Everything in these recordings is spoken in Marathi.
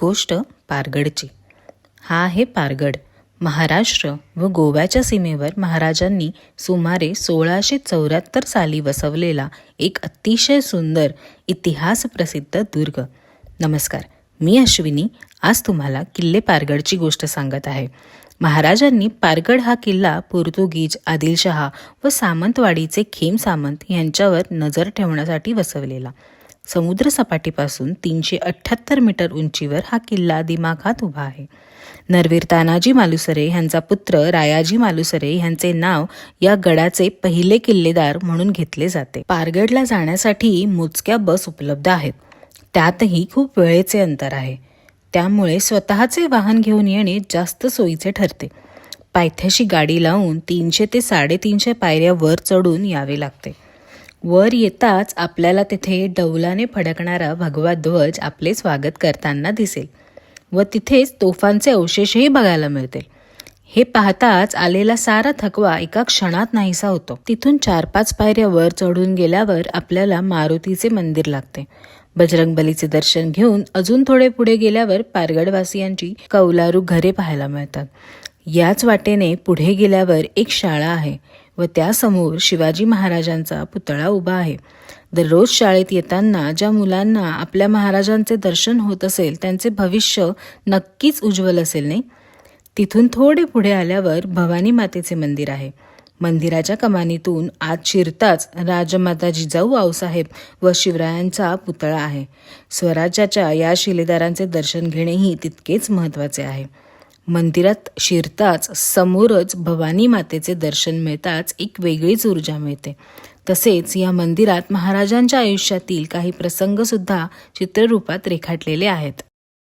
गोष्ट पारगडची. हा आहे पारगड. महाराष्ट्र व गोव्याच्या सीमेवर महाराजांनी सुमारे सोळाशे चौऱ्याहत्तर साली वसवलेला एक अतिशय सुंदर इतिहास प्रसिद्ध दुर्ग. नमस्कार. मी अश्विनी. आज तुम्हाला किल्ले पारगडची गोष्ट सांगत आहे. महाराजांनी पारगड हा किल्ला पोर्तुगीज आदिलशहा व सामंतवाडीचे खेम सामंत यांच्यावर नजर ठेवण्यासाठी वसवलेला. समुद्रसपाटीपासून तीनशे अठ्ठ्याहत्तर मीटर उंचीवर हा किल्ला दिमाखात उभा आहे. नरवीर तानाजी मालुसरे ह्यांचा पुत्र रायाजी मालुसरे ह्यांचे नाव या गडाचे पहिले किल्लेदार म्हणून घेतले जाते. पारगडला जाण्यासाठी मोजक्या बस उपलब्ध आहेत. त्यातही खूप वेळेचे अंतर आहे. त्यामुळे स्वतःचे वाहन घेऊन येणे जास्त सोयीचे ठरते. पायथ्याशी गाडी लावून तीनशे ते साडेतीनशे पायऱ्या वर चढून यावे लागते. वर येताच आपल्याला तिथे डौलाने फडकणारा भगवा ध्वज आपले स्वागत करताना दिसेल व तिथेच तोफांचे अवशेषही बघायला मिळतील. हे पाहताच आलेला सारा थकवा एका क्षणात नाहीसा होतो. तिथून चार पाच पायऱ्या वर चढून गेल्यावर आपल्याला मारुतीचे मंदिर लागते. बजरंगबलीचे दर्शन घेऊन अजून थोडे पुढे गेल्यावर पारगडवासियांची कौलारू घरे पाहायला मिळतात. याच वाटेने पुढे गेल्यावर एक शाळा आहे. व त्यासमोर शिवाजी महाराजांचा पुतळा उभा आहे. दररोज शाळेत येताना ज्या मुलांना आपल्या महाराजांचे दर्शन होत असेल त्यांचे भविष्य नक्कीच उज्ज्वल असेल नाही? तिथून थोडे पुढे आल्यावर भवानी मातेचे मंदिर आहे. मंदिराच्या कमानीतून आत शिरताच राजमाता जिजाऊ आऊसाहेब व शिवरायांचा पुतळा आहे. स्वराज्याच्या या शिलेदारांचे दर्शन घेणेही तितकेच महत्त्वाचे आहे. मंदिरात शिरताच समोरच भवानी मातेचे दर्शन मिळताच एक वेगळीच ऊर्जा मिळते. तसेच या मंदिरात महाराजांच्या आयुष्यातील काही प्रसंगसुद्धा चित्ररूपात रेखाटलेले आहेत.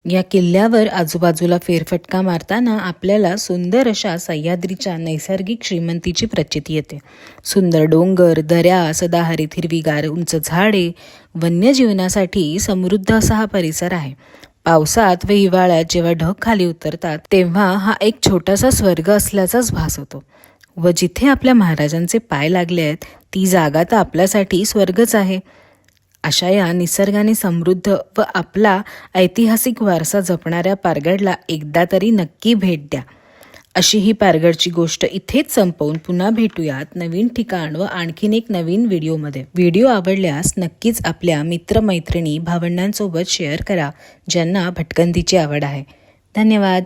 या किल्ल्यावर आजूबाजूला फेरफटका मारताना आपल्याला सुंदर अशा सह्याद्रीच्या नैसर्गिक श्रीमंतीची प्रचिती येते. सुंदर डोंगर दऱ्या सदाहरित हिरवीगार उंच झाडे वन्यजीवनासाठी समृद्ध असा हा परिसर आहे. पावसात व हिवाळ्यात जेव्हा ढग खाली उतरतात तेव्हा हा एक छोटासा स्वर्ग असल्याचाच भास होतो. व जिथे आपल्या महाराजांचे पाय लागले आहेत ती जागा तर आपल्यासाठी स्वर्गच आहे. अशा या निसर्गाने समृद्ध व आपला ऐतिहासिक वारसा जपणाऱ्या पारगडला एकदा तरी नक्की भेट द्या. अशी ही पारगडची गोष्ट इथेच संपवून पुन्हा भेटूयात नवीन ठिकाण व आणखीन एक नवीन व्हिडिओमध्ये. व्हिडिओ आवडल्यास नक्कीच आपल्या मित्रमैत्रिणी भावंडांसोबत शेअर करा ज्यांना भटकंतीची आवड आहे. धन्यवाद.